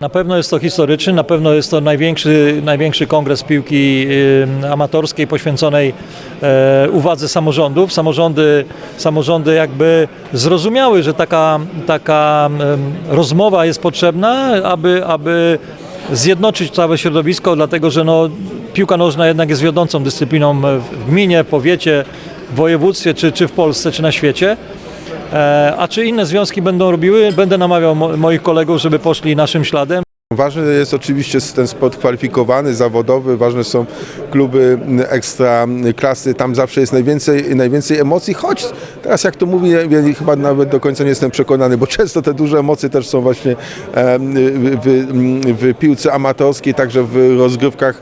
Na pewno jest to historyczny, na pewno jest to największy, największy kongres piłki amatorskiej poświęconej e, uwadze samorządów. Samorządy, samorządy jakby zrozumiały, że taka, taka rozmowa jest potrzebna, aby, aby zjednoczyć całe środowisko, dlatego że no, piłka nożna jednak jest wiodącą dyscypliną w gminie, powiecie, w województwie, czy, czy w Polsce, czy na świecie. E, A czy inne związki będą robiły? Będę namawiał mo- moich kolegów, żeby poszli naszym śladem. Ważny jest oczywiście ten sport kwalifikowany, zawodowy, ważne są kluby ekstra klasy, tam zawsze jest najwięcej, najwięcej emocji, choć teraz jak to mówi, ja chyba nawet do końca nie jestem przekonany, bo często te duże emocje też są właśnie w, w, piłce amatorskiej, także w rozgrywkach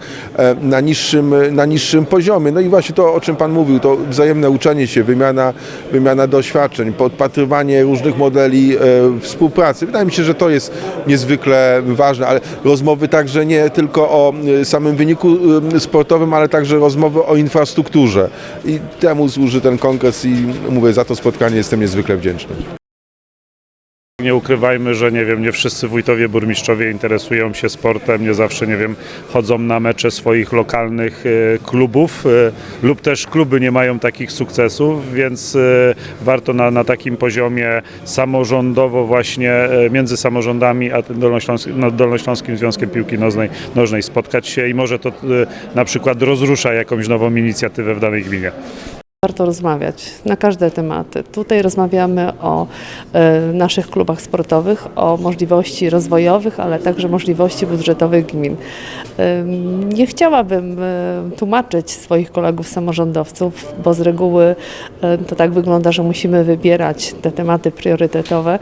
na niższym, na niższym poziomie. No i właśnie to, o czym Pan mówił, to wzajemne uczenie się, wymiana, wymiana doświadczeń, podpatrywanie różnych modeli e, współpracy. Wydaje mi się, że to jest niezwykle ważne, ale rozmowy także nie tylko o e, samym wyniku e, sportowym, ale także rozmowy o infrastrukturze. I temu służy ten kongres i mówię, za to spotkanie jestem niezwykle wdzięczny. Nie ukrywajmy, że nie wiem, nie wszyscy wójtowie, burmistrzowie interesują się sportem, nie zawsze, nie wiem, chodzą na mecze swoich lokalnych e, klubów e, lub też kluby nie mają takich sukcesów, więc e, warto na, na takim poziomie samorządowo właśnie między samorządami a Dolnośląskim, no, Dolnośląskim Związkiem Piłki Nożnej, Nożnej spotkać się i może to na przykład rozrusza jakąś nową inicjatywę w danej gminie. Warto rozmawiać na każde tematy. Tutaj rozmawiamy o e, naszych klubach sportowych, o możliwości rozwojowych, ale także możliwości budżetowych gmin. Nie chciałabym e, tłumaczyć swoich kolegów samorządowców, bo z reguły e, to tak wygląda, że musimy wybierać te tematy priorytetowe.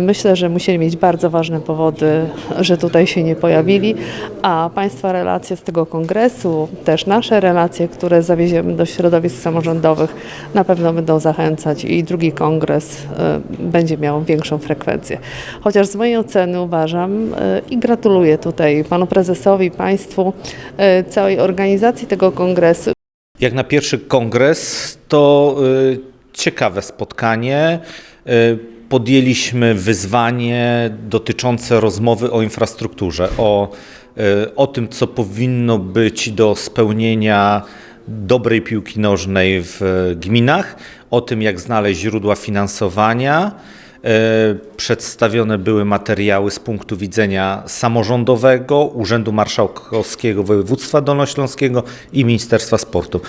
Myślę, że musieli mieć bardzo ważne powody, że tutaj się nie pojawili, a Państwa relacje z tego kongresu, też nasze relacje, które zawieziemy do środowisk samorządowych, na pewno będą zachęcać i drugi kongres e, będzie miał większą frekwencję. Chociaż z mojej oceny uważam e, i gratuluję tutaj panu prezesowi, państwu, e, całej organizacji tego kongresu. Jak na pierwszy kongres, to y, ciekawe spotkanie. Y, podjęliśmy wyzwanie dotyczące rozmowy o infrastrukturze, o, y, o tym, co powinno być do spełnienia dobrej piłki nożnej w gminach, o tym, jak znaleźć źródła finansowania. E, Przedstawione były materiały z punktu widzenia samorządowego, Urzędu Marszałkowskiego Województwa Dolnośląskiego i Ministerstwa Sportu.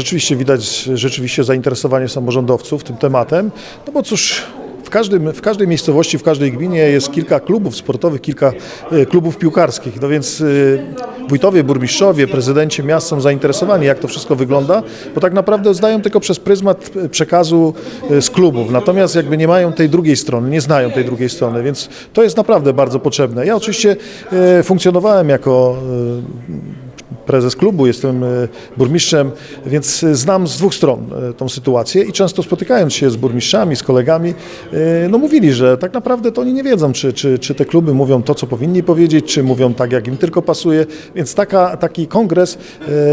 Rzeczywiście widać rzeczywiście zainteresowanie samorządowców tym tematem, no bo cóż, w, każdym, w każdej miejscowości, w każdej gminie jest kilka klubów sportowych, kilka e, klubów piłkarskich, no więc e, wójtowie, burmistrzowie, prezydenci miast są zainteresowani, jak to wszystko wygląda, bo tak naprawdę zdają tylko przez pryzmat e, przekazu z klubów, natomiast jakby nie mają tej drugiej strony, nie znają tej drugiej strony, więc to jest naprawdę bardzo potrzebne. Ja oczywiście funkcjonowałem jako prezes klubu, jestem e, burmistrzem, więc e, znam z dwóch stron e, tą sytuację i często spotykając się z burmistrzami, z kolegami, no mówili, że tak naprawdę to oni nie wiedzą, czy, czy, czy te kluby mówią to, co powinni powiedzieć, czy mówią tak, jak im tylko pasuje, więc taka, taki kongres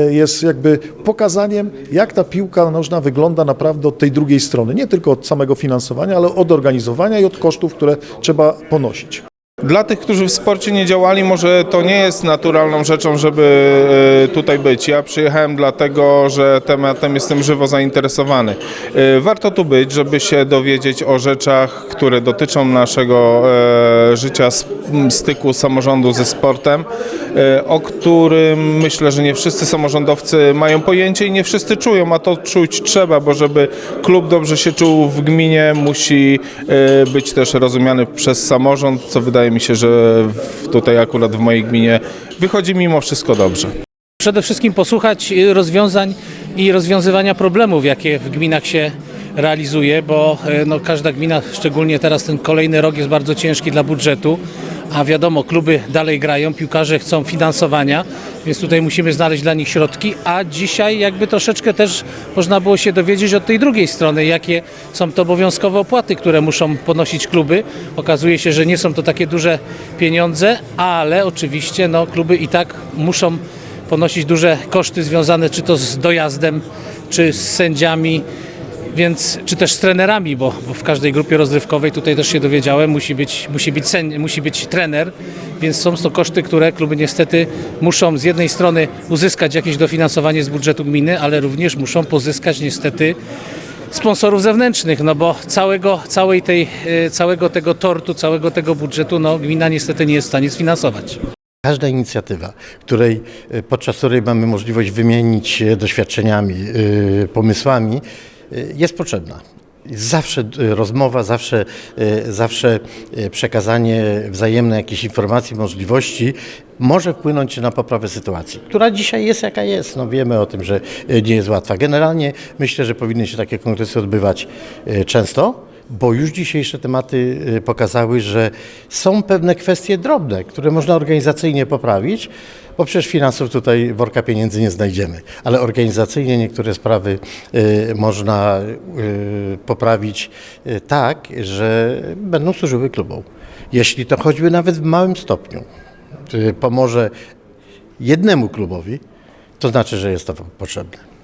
jest jakby pokazaniem, jak ta piłka nożna wygląda naprawdę od tej drugiej strony, nie tylko od samego finansowania, ale od organizowania i od kosztów, które trzeba ponosić. Dla tych, którzy w sporcie nie działali, może to nie jest naturalną rzeczą, żeby e, tutaj być. Ja przyjechałem dlatego, że tematem jestem żywo zainteresowany. E, Warto tu być, żeby się dowiedzieć o rzeczach, które dotyczą naszego e, życia, styku samorządu ze sportem, o którym myślę, że nie wszyscy samorządowcy mają pojęcie i nie wszyscy czują, a to czuć trzeba, bo żeby klub dobrze się czuł w gminie, musi być też rozumiany przez samorząd, co wydaje mi się, że tutaj akurat w mojej gminie wychodzi mimo wszystko dobrze. Przede wszystkim posłuchać y, rozwiązań i rozwiązywania problemów, jakie w gminach się realizuje, bo y, no, każda gmina, szczególnie teraz ten kolejny rok jest bardzo ciężki dla budżetu, a wiadomo, kluby dalej grają, piłkarze chcą finansowania, więc tutaj musimy znaleźć dla nich środki, a dzisiaj jakby troszeczkę też można było się dowiedzieć od tej drugiej strony, jakie są to obowiązkowe opłaty, które muszą ponosić kluby. Okazuje się, że nie są to takie duże pieniądze, ale oczywiście no, kluby i tak muszą ponosić duże koszty związane czy to z dojazdem, czy z sędziami. Więc, czy też z trenerami, bo, bo w każdej grupie rozrywkowej, tutaj też się dowiedziałem, musi być, musi być, sen, musi być trener, więc są to koszty, które kluby niestety muszą z jednej strony uzyskać jakieś dofinansowanie z budżetu gminy, ale również muszą pozyskać niestety sponsorów zewnętrznych, no bo całego, całej tej, e, całego tego tortu, całego tego budżetu, no gmina niestety nie jest w stanie sfinansować. Każda inicjatywa, której, e, podczas której mamy możliwość wymienić doświadczeniami, e, pomysłami, jest potrzebna. Zawsze e, rozmowa, zawsze, e, zawsze przekazanie wzajemne jakichś informacji, możliwości może wpłynąć na poprawę sytuacji, która dzisiaj jest jaka jest. No wiemy o tym, że nie jest łatwa. Generalnie myślę, że powinny się takie kongresy odbywać często bo już dzisiejsze tematy y, pokazały, że są pewne kwestie drobne, które można organizacyjnie poprawić, bo przecież finansów tutaj worka pieniędzy nie znajdziemy, ale organizacyjnie niektóre sprawy y, można y, poprawić tak, że będą służyły klubom. Jeśli to choćby nawet w małym stopniu pomoże jednemu klubowi, to znaczy, że jest to potrzebne.